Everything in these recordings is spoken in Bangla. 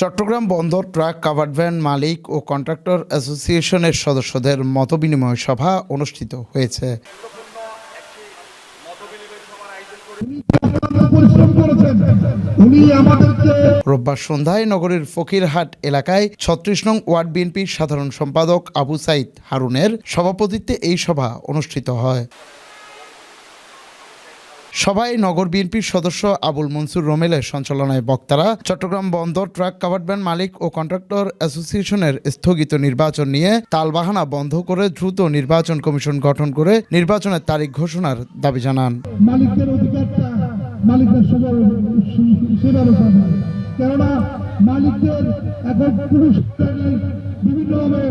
চট্টগ্রাম বন্দর ট্রাক কাভার্ড ভ্যান মালিক ও কন্ট্রাক্টর অ্যাসোসিয়েশনের সদস্যদের মতবিনিময় সভা অনুষ্ঠিত হয়েছে। রোববার সন্ধ্যায় নগরের ফকিরহাট এলাকায় ছত্রিশ নং ওয়ার্ড বিএনপির সাধারণ সম্পাদক আবু সাইদ হারুনের সভাপতিত্বে এই সভা অনুষ্ঠিত হয়। সভায় নগর বিএনপির সদস্য আবুল মনসুর রোমেলের সঞ্চালনায় বক্তারা, চট্টগ্রাম বন্দর ট্রাক কাভার্ড ভ্যান মালিক ও কন্ট্রাক্টর অ্যাসোসিয়েশনের স্থগিত নির্বাচন নিয়ে তালবাহানা বন্ধ করে দ্রুত নির্বাচন কমিশন গঠন করে নির্বাচনের তারিখ ঘোষণার দাবি জানান। মালিকদের অধিকারটা মালিকদের কেননা মালিকদের এখন পুরুষ বিভিন্নভাবে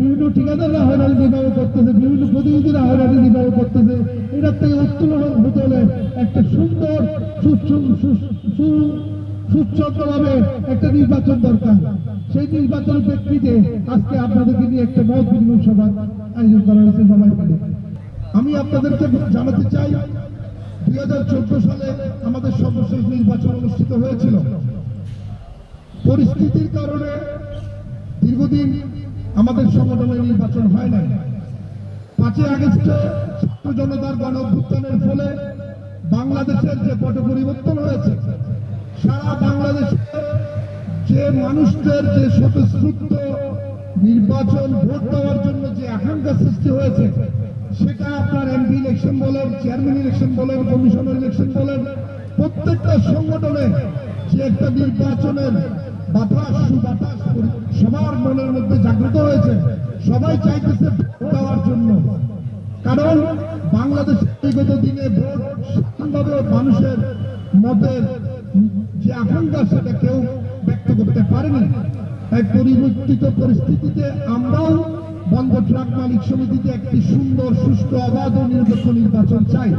বিভিন্ন ঠিকাদাররা হয়রানি যেভাবে করতেছে, বিভিন্ন প্রতিনিধিরা হয়রানি যেভাবে করতেছে। এটার থেকে উত্তোলন হতে হলে একটা সুন্দর সুচ্ছন্দভাবে একটা নির্বাচন দরকার। সেই নির্বাচনের প্রেক্ষিতে আজকে আপনাদেরকে নিয়ে একটা মত বিনিময় সভা আয়োজন করা হয়েছে সবাই মিলে। আমি আপনাদেরকে জানাতে চাই, দুই হাজার চোদ্দ সালে আমাদের সর্বশেষ নির্বাচন অনুষ্ঠিত হয়েছিল। পরিস্থিতির কারণে দীর্ঘদিন আমাদের সংগঠনের নির্বাচন হয় নাই। পাঁচই আগস্টে ছাত্র জনতার গণ অভ্যুত্থানের ফলে বাংলাদেশের যে পট পরিবর্তন হয়েছে, সারা বাংলাদেশে যে মানুষদের যে স্বতঃস্ফূর্ত নির্বাচন ভোট দেওয়ার জন্য যে আকাঙ্ক্ষা সৃষ্টি হয়েছে, সেটা আপনার এমপি ইলেকশন বলেন, চেয়ারম্যান ইলেকশন বলেন, কমিশনার ইলেকশন বলেন, প্রত্যেকটা সংগঠনে যে একটা নির্বাচনের বাতাস সুবাতাস পরি- সবার মনের মধ্যে জাগ্রত হয়েছে। সবাই চাইতেছে দেওয়ার জন্য। কারণ বাংলাদেশ বিগত দিনে ভোট স্বাধীনভাবে মানুষের মতের যে আকাঙ্ক্ষা, সেটা কেউ ব্যক্ত করতে পারেনি। তাই পরিবর্তিত পরিস্থিতিতে আমরাও বন্ধ ট্রাক মালিক সমিতিতে একটি সুন্দর, সুষ্ঠু, অবাধ ও নিরপেক্ষ নির্বাচন চাই।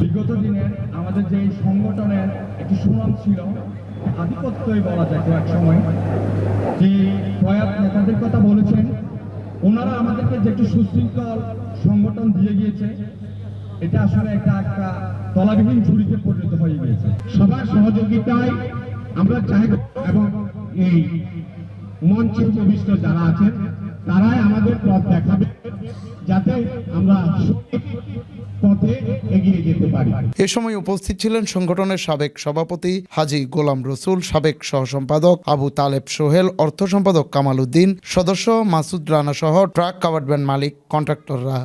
বিগত দিনে আমাদের যে সংগঠনের একটি সুনাম ছিল আধিপত্যই বলা যায় এক সময়। যে প্রয়াত নেতাদের কথা বলেছেন, ওনারা আমাদেরকে যে একটি সুশৃঙ্খল সংগঠন দিয়ে গিয়েছে, এটা আসলে একটা একটা তলাবিহীন ঝুড়িতে পরিণত হয়ে গিয়েছে। সবার সহযোগিতায় আমরা চাইব এবং এই মঞ্চে উপবিষ্ট যারা আছেন, তারাই আমাদের পথ দেখাবে, যাতে আমরা পথে এ সময় উপস্থিত ছিলেন সংগঠনের সাবেক সভাপতি হাজি গোলাম রসুল, সাবেক সহ সম্পাদক আবু তালেব সোহেল, অর্থ সম্পাদক কামাল উদ্দিন, সদস্য মাসুদ রানা সহ ট্রাক কাভার্ড ভ্যান মালিক, কন্ট্রাক্টররা।